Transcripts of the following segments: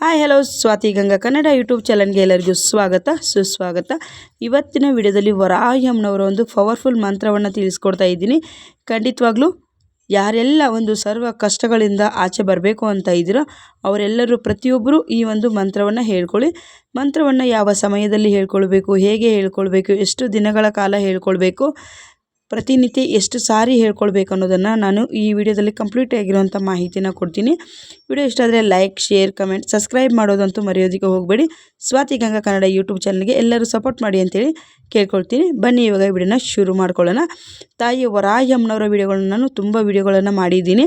Hi, hello, Swathi Ganga Kannada YouTube ಚಾನಲ್ಗೆ ಎಲ್ಲರಿಗೂ ಸ್ವಾಗತ, ಸುಸ್ವಾಗತ. ಇವತ್ತಿನ ವಿಡಿಯೋದಲ್ಲಿ ವರಾಯಮ್ನವರ ಒಂದು ಪವರ್ಫುಲ್ ಮಂತ್ರವನ್ನು ತಿಳಿಸ್ಕೊಡ್ತಾ ಇದ್ದೀನಿ. ಖಂಡಿತವಾಗ್ಲೂ ಯಾರೆಲ್ಲ ಒಂದು ಸರ್ವ ಕಷ್ಟಗಳಿಂದ ಆಚೆ ಬರಬೇಕು ಅಂತ ಇದ್ದೀರೋ ಅವರೆಲ್ಲರೂ ಪ್ರತಿಯೊಬ್ಬರು ಈ ಒಂದು ಮಂತ್ರವನ್ನು ಹೇಳ್ಕೊಳ್ಳಿ. ಮಂತ್ರವನ್ನು ಯಾವ ಸಮಯದಲ್ಲಿ ಹೇಳ್ಕೊಳ್ಬೇಕು, ಹೇಗೆ ಹೇಳ್ಕೊಳ್ಬೇಕು, ಎಷ್ಟು ದಿನಗಳ ಕಾಲ ಹೇಳ್ಕೊಳ್ಬೇಕು ಪ್ರತಿನಿತ್ಯ ಎಷ್ಟು ಸಾರಿ ಹೇಳ್ಕೊಳ್ಬೇಕು ಅನ್ನೋದನ್ನು ನಾನು ಈ ವಿಡಿಯೋದಲ್ಲಿ ಕಂಪ್ಲೀಟ್ ಆಗಿರುವಂಥ ಮಾಹಿತಿನ ಕೊಡ್ತೀನಿ. ವಿಡಿಯೋ ಇಷ್ಟ ಆದರೆ ಲೈಕ್, ಶೇರ್, ಕಮೆಂಟ್, ಸಬ್ಸ್ಕ್ರೈಬ್ ಮಾಡೋದಂತೂ ಮರೆಯೋದಕ್ಕೆ ಹೋಗಬೇಡಿ. ಸ್ವಾತಿ ಗಂಗಾ ಕನ್ನಡ ಯೂಟ್ಯೂಬ್ ಚಾನಲ್ಗೆ ಎಲ್ಲರೂ ಸಪೋರ್ಟ್ ಮಾಡಿ ಅಂತೇಳಿ ಕೇಳ್ಕೊಳ್ತೀನಿ. ಬನ್ನಿ, ಇವಾಗ ವಿಡಿಯೋನ ಶುರು ಮಾಡ್ಕೊಳ್ಳೋಣ. ತಾಯಿ ವರಾಹಿ ಅಮ್ಮನವರ ವಿಡಿಯೋಗಳನ್ನ ನಾನು ತುಂಬ ವಿಡಿಯೋಗಳನ್ನು ಮಾಡಿದ್ದೀನಿ.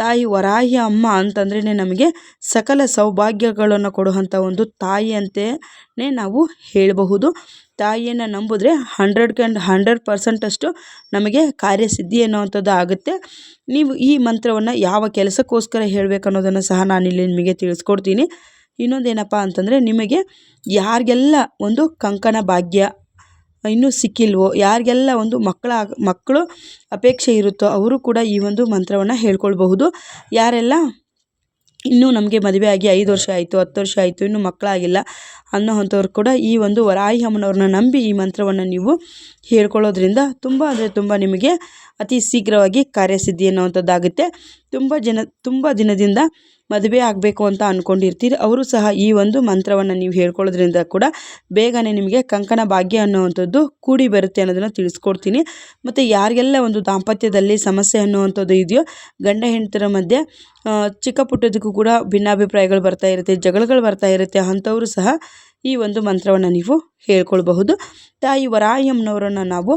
ತಾಯಿ ವರಾಹಿ ಅಮ್ಮ ಅಂತಂದ್ರೇ ನಮಗೆ ಸಕಲ ಸೌಭಾಗ್ಯಗಳನ್ನು ಕೊಡುವಂಥ ಒಂದು ತಾಯಿ ಅಂತೇ ನಾವು ಹೇಳಬಹುದು. ತಾಯಿಯನ್ನು ನಂಬಿದ್ರೆ ಹಂಡ್ರೆಡ್ ಕ್ಯಾಂಡ್ ಹಂಡ್ರೆಡ್ ಪರ್ಸೆಂಟಷ್ಟು ನಮಗೆ ಕಾರ್ಯಸಿದ್ಧಿ ಅನ್ನುವಂಥದ್ದು ಆಗುತ್ತೆ. ನೀವು ಈ ಮಂತ್ರವನ್ನು ಯಾವ ಕೆಲಸಕ್ಕೋಸ್ಕರ ಹೇಳಬೇಕು ಅನ್ನೋದನ್ನು ಸಹ ನಾನಿಲ್ಲಿ ನಿಮಗೆ ತಿಳಿಸ್ಕೊಡ್ತೀನಿ. ಇನ್ನೊಂದೇನಪ್ಪ ಅಂತಂದರೆ ನಿಮಗೆ ಯಾರಿಗೆಲ್ಲ ಒಂದು ಕಂಕಣ ಭಾಗ್ಯ ಇನ್ನೂ ಸಿಕ್ಕಿಲ್ವೋ, ಯಾರಿಗೆಲ್ಲ ಒಂದು ಮಕ್ಕಳ, ಮಕ್ಕಳು ಅಪೇಕ್ಷೆ ಇರುತ್ತೋ ಅವರು ಕೂಡ ಈ ಒಂದು ಮಂತ್ರವನ್ನು ಹೇಳ್ಕೊಳ್ಬಹುದು. ಯಾರೆಲ್ಲ ಇನ್ನೂ ನಮಗೆ ಮದುವೆ ಆಗಿ ಐದು ವರ್ಷ ಆಯಿತು, ಹತ್ತು ವರ್ಷ ಆಯಿತು, ಇನ್ನೂ ಮಕ್ಕಳಾಗಿಲ್ಲ ಅನ್ನೋ ಅಂಥವ್ರು ಕೂಡ ಈ ಒಂದು ವರಾಹಿ ಅಮ್ಮನವ್ರನ್ನ ನಂಬಿ ಈ ಮಂತ್ರವನ್ನು ನೀವು ಹೇಳ್ಕೊಳ್ಳೋದ್ರಿಂದ ತುಂಬ ಅಂದರೆ ತುಂಬ ನಿಮಗೆ ಅತಿ ಶೀಘ್ರವಾಗಿ ಕಾರ್ಯಸಿದ್ಧಿ ಅನ್ನುವಂಥದ್ದಾಗುತ್ತೆ. ತುಂಬ ಜನ, ತುಂಬ ದಿನದಿಂದ ಮದುವೆ ಆಗಬೇಕು ಅಂತ ಅಂದ್ಕೊಂಡಿರ್ತೀರಿ ಅವರು ಸಹ ಈ ಒಂದು ಮಂತ್ರವನ್ನು ನೀವು ಹೇಳ್ಕೊಳ್ಳೋದ್ರಿಂದ ಕೂಡ ಬೇಗನೆ ನಿಮಗೆ ಕಂಕಣ ಭಾಗ್ಯ ಅನ್ನುವಂಥದ್ದು ಕೂಡಿ ಬರುತ್ತೆ ಅನ್ನೋದನ್ನು ತಿಳಿಸ್ಕೊಡ್ತೀನಿ. ಮತ್ತು ಯಾರಿಗೆಲ್ಲ ಒಂದು ದಾಂಪತ್ಯದಲ್ಲಿ ಸಮಸ್ಯೆ ಅನ್ನುವಂಥದ್ದು ಇದೆಯೋ, ಗಂಡ ಹೆಂಡತಿರ ಮಧ್ಯೆ ಚಿಕ್ಕ ಪುಟ್ಟದಕ್ಕೂ ಕೂಡ ಭಿನ್ನಾಭಿಪ್ರಾಯಗಳು ಬರ್ತಾ ಇರುತ್ತೆ, ಜಗಳಗಳು ಬರ್ತಾ ಇರುತ್ತೆ, ಅಂಥವರು ಸಹ ಈ ಒಂದು ಮಂತ್ರವನ್ನು ನೀವು ಹೇಳ್ಕೊಳ್ಬಹುದು. ತಾಯಿ ವರಾಯಮ್ಮನವರನ್ನು ನಾವು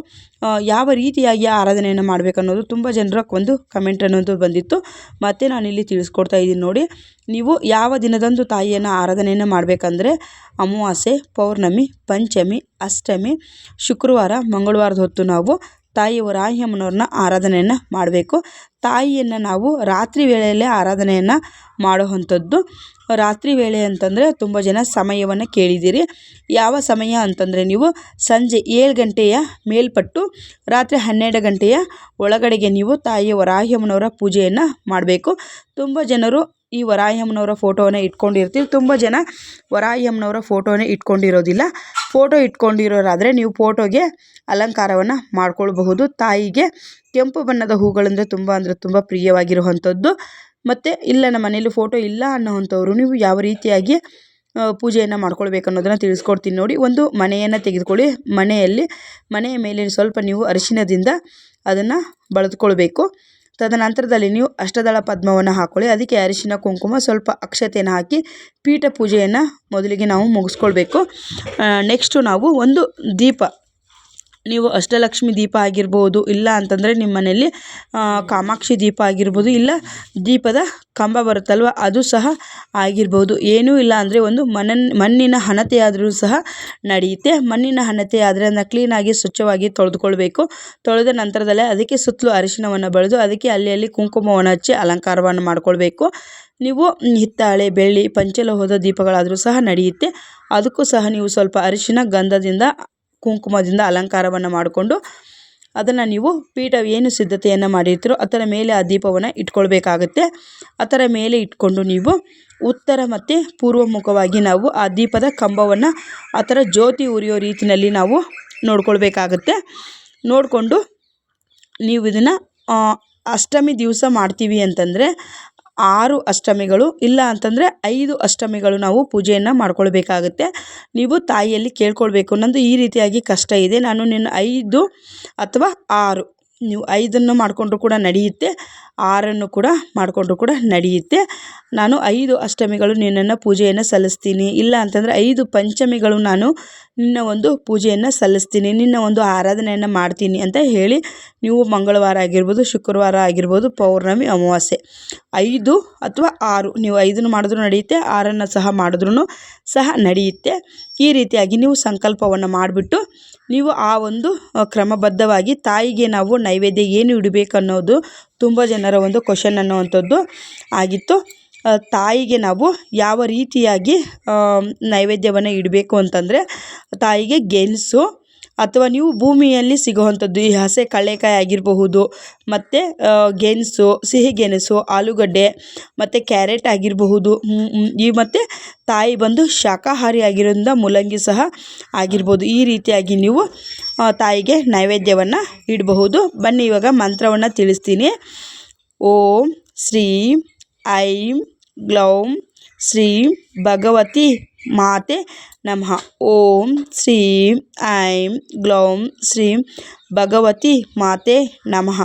ಯಾವ ರೀತಿಯಾಗಿ ಆರಾಧನೆಯನ್ನು ಮಾಡಬೇಕನ್ನೋದು ತುಂಬ ಜನರ ಒಂದು ಕಮೆಂಟ್ ಅನ್ನೋದು ಬಂದಿತ್ತು. ಮತ್ತು ನಾನಿಲ್ಲಿ ತಿಳಿಸ್ಕೊಡ್ತಾ ಇದ್ದೀನಿ ನೋಡಿ. ನೀವು ಯಾವ ದಿನದಂದು ತಾಯಿಯನ್ನು ಆರಾಧನೆಯನ್ನು ಮಾಡಬೇಕಂದ್ರೆ, ಅಮಾವಾಸ್ಯೆ, ಪೌರ್ಣಮಿ, ಪಂಚಮಿ, ಅಷ್ಟಮಿ, ಶುಕ್ರವಾರ, ಮಂಗಳವಾರದ ಹೊತ್ತು ನಾವು ತಾಯಿ ವರಾಹ್ಯಮ್ಮನವ್ರನ್ನ ಆರಾಧನೆಯನ್ನು ಮಾಡಬೇಕು. ತಾಯಿಯನ್ನು ನಾವು ರಾತ್ರಿ ವೇಳೆಯಲ್ಲೇ ಆರಾಧನೆಯನ್ನು ಮಾಡುವಂಥದ್ದು. ರಾತ್ರಿ ವೇಳೆ ಅಂತಂದರೆ ತುಂಬ ಜನ ಸಮಯವನ್ನು ಕೇಳಿದ್ದೀರಿ. ಯಾವ ಸಮಯ ಅಂತಂದರೆ ನೀವು ಸಂಜೆ ಏಳು ಗಂಟೆಯ ಮೇಲ್ಪಟ್ಟು ರಾತ್ರಿ ಹನ್ನೆರಡು ಗಂಟೆಯ ಒಳಗಡೆಗೆ ನೀವು ತಾಯಿ ವರಾಹ್ಯಮ್ಮನವರ ಪೂಜೆಯನ್ನು ಮಾಡಬೇಕು. ತುಂಬ ಜನರು ಈ ವರಾಯಮ್ಮನವರ ಫೋಟೋನೇ ಇಟ್ಕೊಂಡಿರ್ತೀವಿ. ತುಂಬ ಜನ ವರಾಯಮ್ಮನವರ ಫೋಟೋನೇ ಇಟ್ಕೊಂಡಿರೋದಿಲ್ಲ. ಫೋಟೋ ಇಟ್ಕೊಂಡಿರೋರಾದರೆ ನೀವು ಫೋಟೋಗೆ ಅಲಂಕಾರವನ್ನು ಮಾಡ್ಕೊಳ್ಬಹುದು. ತಾಯಿಗೆ ಕೆಂಪು ಬಣ್ಣದ ಹೂಗಳಂದರೆ ತುಂಬ ಅಂದರೆ ತುಂಬ ಪ್ರಿಯವಾಗಿರುವಂಥದ್ದು. ಮತ್ತು ಇಲ್ಲ, ನಮ್ಮ ಮನೇಲಿ ಫೋಟೋ ಇಲ್ಲ ಅನ್ನೋವಂಥವ್ರು ನೀವು ಯಾವ ರೀತಿಯಾಗಿ ಪೂಜೆಯನ್ನು ಮಾಡ್ಕೊಳ್ಬೇಕು ಅನ್ನೋದನ್ನು ತಿಳಿಸ್ಕೊಡ್ತೀನಿ ನೋಡಿ. ಒಂದು ಮನೆಯನ್ನು ತೆಗೆದುಕೊಳ್ಳಿ. ಮನೆಯಲ್ಲಿ, ಮನೆಯ ಮೇಲೆ ಸ್ವಲ್ಪ ನೀವು ಅರಿಶಿನದಿಂದ ಅದನ್ನು ಬಳದ್ಕೊಳ್ಬೇಕು. ತದನಂತರದಲ್ಲಿ ನೀವು ಅಷ್ಟದಳ ಪದ್ಮವನ್ನು ಹಾಕ್ಕೊಳ್ಳಿ ಅದಕ್ಕೆ ಅರಿಶಿನ, ಕುಂಕುಮ, ಸ್ವಲ್ಪ ಅಕ್ಷತೆಯನ್ನು ಹಾಕಿ ಪೀಠ ಪೂಜೆಯನ್ನು ಮೊದಲಿಗೆ ನಾವು ಮುಗಿಸ್ಕೊಳ್ಬೇಕು. ನೆಕ್ಸ್ಟು ನಾವು ಒಂದು ದೀಪ. ನೀವು ಅಷ್ಟಲಕ್ಷ್ಮಿ ದೀಪ ಆಗಿರ್ಬೋದು, ಇಲ್ಲ ಅಂತಂದರೆ ನಿಮ್ಮ ಮನೆಯಲ್ಲಿ ಕಾಮಾಕ್ಷಿ ದೀಪ ಆಗಿರ್ಬೋದು, ಇಲ್ಲ ದೀಪದ ಕಂಬ ಬರುತ್ತಲ್ವ, ಅದು ಸಹ ಆಗಿರ್ಬೋದು. ಏನೂ ಇಲ್ಲ ಅಂದರೆ ಒಂದು ಮನನ್, ಮಣ್ಣಿನ ಹಣತೆ ಆದರೂ ಸಹ ನಡೆಯುತ್ತೆ. ಮಣ್ಣಿನ ಹಣತೆ ಆದರೆ ಅದನ್ನು ಕ್ಲೀನಾಗಿ ಸ್ವಚ್ಛವಾಗಿ ತೊಳೆದುಕೊಳ್ಬೇಕು. ತೊಳೆದ ನಂತರದಲ್ಲೇ ಅದಕ್ಕೆ ಸುತ್ತಲೂ ಅರಿಶಿನವನ್ನು ಬಳಿದು, ಅದಕ್ಕೆ ಅಲ್ಲಿ ಅಲ್ಲಿ ಕುಂಕುಮವನ್ನು ಹಚ್ಚಿ ಅಲಂಕಾರವನ್ನು ಮಾಡಿಕೊಳ್ಬೇಕು. ನೀವು ಹಿತ್ತಾಳೆ, ಬೆಳ್ಳಿ, ಪಂಚಲೋಹದ ದೀಪಗಳಾದರೂ ಸಹ ನಡೆಯುತ್ತೆ. ಅದಕ್ಕೂ ಸಹ ನೀವು ಸ್ವಲ್ಪ ಅರಿಶಿನ ಗಂಧದಿಂದ ಕುಂಕುಮದಿಂದ ಅಲಂಕಾರವನ್ನು ಮಾಡಿಕೊಂಡು ಅದನ್ನು ನೀವು ಪೀಠ ಏನು ಸಿದ್ಧತೆಯನ್ನು ಮಾಡಿರ್ತೀರೋ ಅದರ ಮೇಲೆ ಆ ದೀಪವನ್ನು ಇಟ್ಕೊಳ್ಬೇಕಾಗತ್ತೆ. ಅದರ ಮೇಲೆ ಇಟ್ಕೊಂಡು ನೀವು ಉತ್ತರ ಮತ್ತು ಪೂರ್ವ ಮುಖವಾಗಿ ನಾವು ಆ ದೀಪದ ಕಂಬವನ್ನು ಆ ಜ್ಯೋತಿ ಉರಿಯೋ ರೀತಿಯಲ್ಲಿ ನಾವು ನೋಡ್ಕೊಳ್ಬೇಕಾಗತ್ತೆ. ನೋಡಿಕೊಂಡು ನೀವು ಇದನ್ನು ಅಷ್ಟಮಿ ದಿವಸ ಮಾಡ್ತೀವಿ ಅಂತಂದರೆ ಆರು ಅಷ್ಟಮಿಗಳು ಇಲ್ಲ ಅಂತಂದರೆ ಐದು ಅಷ್ಟಮಿಗಳು ನಾವು ಪೂಜೆಯನ್ನು ಮಾಡ್ಕೊಳ್ಬೇಕಾಗುತ್ತೆ. ನೀವು ತಾಯಿಯಲ್ಲಿ ಕೇಳ್ಕೊಳ್ಬೇಕು. ನಂದು ಈ ರೀತಿಯಾಗಿ ಕಷ್ಟ ಇದೆ. ನಾನು ನಿನ್ನ ಐದು ಅಥವಾ ಆರು. ನೀವು ಐದನ್ನು ಮಾಡಿಕೊಂಡ್ರು ಕೂಡ ನಡೆಯುತ್ತೆ. ಆರನ್ನು ಕೂಡ ಮಾಡಿಕೊಂಡ್ರು ಕೂಡ ನಡೆಯುತ್ತೆ. ನಾನು ಐದು ಅಷ್ಟಮಿಗಳು ನಿನ್ನನ್ನು ಪೂಜೆಯನ್ನು ಸಲ್ಲಿಸ್ತೀನಿ. ಇಲ್ಲ ಅಂತಂದರೆ ಐದು ಪಂಚಮಿಗಳು ನಾನು ನಿನ್ನ ಒಂದು ಪೂಜೆಯನ್ನು ಸಲ್ಲಿಸ್ತೀನಿ. ನಿನ್ನ ಒಂದು ಆರಾಧನೆಯನ್ನು ಮಾಡ್ತೀನಿ ಅಂತ ಹೇಳಿ ನೀವು ಮಂಗಳವಾರ ಆಗಿರ್ಬೋದು, ಶುಕ್ರವಾರ ಆಗಿರ್ಬೋದು, ಪೌರ್ಣಮಿ, ಅಮಾವಾಸ್ಯೆ. ಐದು ಅಥವಾ ಆರು, ನೀವು ಐದನ್ನು ಮಾಡಿದ್ರೂ ನಡೆಯುತ್ತೆ, ಆರನ್ನು ಸಹ ಮಾಡಿದ್ರೂ ಸಹ ನಡೆಯುತ್ತೆ. ಈ ರೀತಿಯಾಗಿ ನೀವು ಸಂಕಲ್ಪವನ್ನು ಮಾಡಿಬಿಟ್ಟು ನೀವು ಆ ಒಂದು ಕ್ರಮಬದ್ಧವಾಗಿ ತಾಯಿಗೆ ನಾವು ನೈವೇದ್ಯ ಏನು ಇಡಬೇಕು ಅನ್ನೋದು ತುಂಬ ಜನರ ಒಂದು ಕ್ವಶನ್ ಅನ್ನುವಂಥದ್ದು ಆಗಿತ್ತು. ತಾಯಿಗೆ ನಾವು ಯಾವ ರೀತಿಯಾಗಿ ನೈವೇದ್ಯವನ್ನು ಇಡಬೇಕು ಅಂತಂದರೆ ತಾಯಿಗೆ ಗೆಣಸು ಅಥವಾ ನೀವು ಭೂಮಿಯಲ್ಲಿ ಸಿಗುವಂಥದ್ದು, ಈ ಹಸೆ ಕಳ್ಳೆಕಾಯಿ ಆಗಿರಬಹುದು, ಮತ್ತು ಗೆಣಸು, ಸಿಹಿ ಗೆಣಸು, ಆಲೂಗಡ್ಡೆ, ಮತ್ತು ಕ್ಯಾರೆಟ್ ಆಗಿರಬಹುದು ಈ ಮತ್ತು ತಾಯಿ ಬಂದು ಶಾಖಾಹಾರಿ ಆಗಿರೋದ್ರಿಂದ ಮೂಲಂಗಿ ಸಹ ಆಗಿರ್ಬೋದು. ಈ ರೀತಿಯಾಗಿ ನೀವು ತಾಯಿಗೆ ನೈವೇದ್ಯವನ್ನು ಇಡಬಹುದು. ಬನ್ನಿ, ಇವಾಗ ಮಂತ್ರವನ್ನು ತಿಳಿಸ್ತೀನಿ. ಓಂ ಶ್ರೀ, ಐಂ ಗ್ಲೌಂ ಶ್ರೀ ಭಗವತಿ ಮಾತೆ ನಮಃ ಓಂ ಶ್ರೀಂ ಐಂ ಗ್ಲೌಂ ಶ್ರೀಂ ಭಗವತಿ ಮಾತೆ ನಮಃ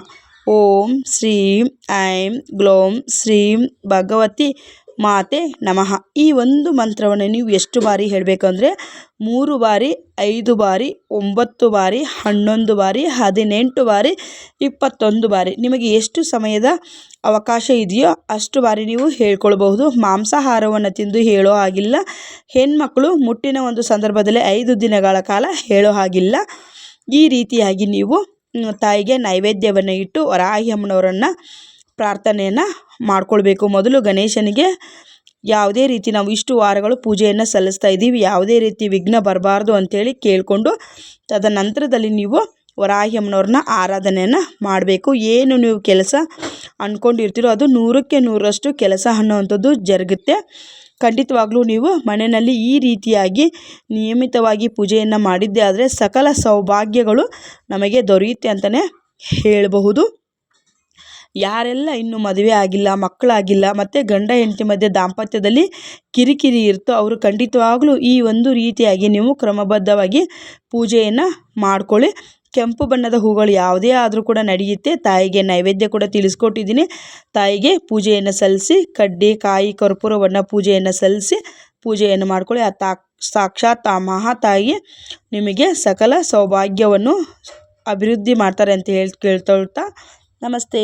ಓಂ ಶ್ರೀಂ ಐಂ ಗ್ಲೌಂ ಶ್ರೀಂ ಭಗವತಿ ಮಾತೆ ನಮಃ. ಈ ಒಂದು ಮಂತ್ರವನ್ನು ನೀವು ಎಷ್ಟು ಬಾರಿ ಹೇಳಬೇಕಂದ್ರೆ, ಮೂರು ಬಾರಿ, ಐದು ಬಾರಿ, ಒಂಬತ್ತು ಬಾರಿ, ಹನ್ನೊಂದು ಬಾರಿ, ಹದಿನೆಂಟು ಬಾರಿ, ಇಪ್ಪತ್ತೊಂದು ಬಾರಿ. ನಿಮಗೆ ಎಷ್ಟು ಸಮಯದ ಅವಕಾಶ ಇದೆಯೋ ಅಷ್ಟು ಬಾರಿ ನೀವು ಹೇಳ್ಕೊಳ್ಬಹುದು. ಮಾಂಸಾಹಾರವನ್ನು ತಿಂದು ಹೇಳೋ ಹಾಗಿಲ್ಲ. ಹೆಣ್ಮಕ್ಳು ಮುಟ್ಟಿನ ಒಂದು ಸಂದರ್ಭದಲ್ಲಿ ಐದು ದಿನಗಳ ಕಾಲ ಹೇಳೋ ಹಾಗಿಲ್ಲ. ಈ ರೀತಿಯಾಗಿ ನೀವು ತಾಯಿಗೆ ನೈವೇದ್ಯವನ್ನು ಇಟ್ಟು, ವರಾಹಿ ಅಮ್ಮನವರನ್ನು ಪ್ರಾರ್ಥನೆಯನ್ನು ಮಾಡ್ಕೊಳ್ಬೇಕು. ಮೊದಲು ಗಣೇಶನಿಗೆ ಯಾವುದೇ ರೀತಿ ನಾವು ಇಷ್ಟು ವಾರಗಳು ಪೂಜೆಯನ್ನು ಸಲ್ಲಿಸ್ತಾ ಇದ್ದೀವಿ, ಯಾವುದೇ ರೀತಿ ವಿಘ್ನ ಬರಬಾರ್ದು ಅಂಥೇಳಿ ಕೇಳಿಕೊಂಡು ತದನಂತರದಲ್ಲಿ ನೀವು ವರಾಹಿ ಅಮ್ಮನವ್ರನ್ನ ಆರಾಧನೆಯನ್ನು ಮಾಡಬೇಕು. ಏನು ನೀವು ಕೆಲಸ ಅಂದ್ಕೊಂಡಿರ್ತೀರೋ ಅದು ನೂರಕ್ಕೆ ನೂರರಷ್ಟು ಕೆಲಸ ಅನ್ನೋವಂಥದ್ದು ಜರುಗುತ್ತೆ. ಖಂಡಿತವಾಗ್ಲೂ ನೀವು ಮನೆಯಲ್ಲಿ ಈ ರೀತಿಯಾಗಿ ನಿಯಮಿತವಾಗಿ ಪೂಜೆಯನ್ನು ಮಾಡಿದ್ದೇ ಆದರೆ ಸಕಲ ಸೌಭಾಗ್ಯಗಳು ನಮಗೆ ದೊರೆಯುತ್ತೆ ಅಂತಲೇ ಹೇಳಬಹುದು. ಯಾರೆಲ್ಲ ಇನ್ನೂ ಮದುವೆ ಆಗಿಲ್ಲ, ಮಕ್ಕಳಾಗಿಲ್ಲ, ಮತ್ತು ಗಂಡ ಹೆಂಡತಿ ಮಧ್ಯೆ ದಾಂಪತ್ಯದಲ್ಲಿ ಕಿರಿಕಿರಿ ಇರ್ತೋ ಅವರು ಖಂಡಿತವಾಗಲೂ ಈ ಒಂದು ರೀತಿಯಾಗಿ ನೀವು ಕ್ರಮಬದ್ಧವಾಗಿ ಪೂಜೆಯನ್ನು ಮಾಡಿಕೊಳ್ಳಿ. ಕೆಂಪು ಬಣ್ಣದ ಹೂಗಳು ಯಾವುದೇ ಆದರೂ ಕೂಡ ನಡೆಯುತ್ತೆ. ತಾಯಿಗೆ ನೈವೇದ್ಯ ಕೂಡ ತಿಳಿಸ್ಕೊಟ್ಟಿದ್ದೀನಿ. ತಾಯಿಗೆ ಪೂಜೆಯನ್ನು ಸಲ್ಲಿಸಿ, ಕಡ್ಡಿ, ಕಾಯಿ ಕರ್ಪೂರವನ್ನು ಪೂಜೆಯನ್ನು ಸಲ್ಲಿಸಿ ಪೂಜೆಯನ್ನು ಮಾಡ್ಕೊಳ್ಳಿ. ಆ ತಾ ಸಾಕ್ಷಾತ್ ಆ ಮಹಾತಾಯಿ ನಿಮಗೆ ಸಕಲ ಸೌಭಾಗ್ಯವನ್ನು ಅಭಿವೃದ್ಧಿ ಮಾಡ್ತಾರೆ ಅಂತ ಹೇಳಿ, ಕೇಳ್ತೊಳ್ತಾ ನಮಸ್ತೆ.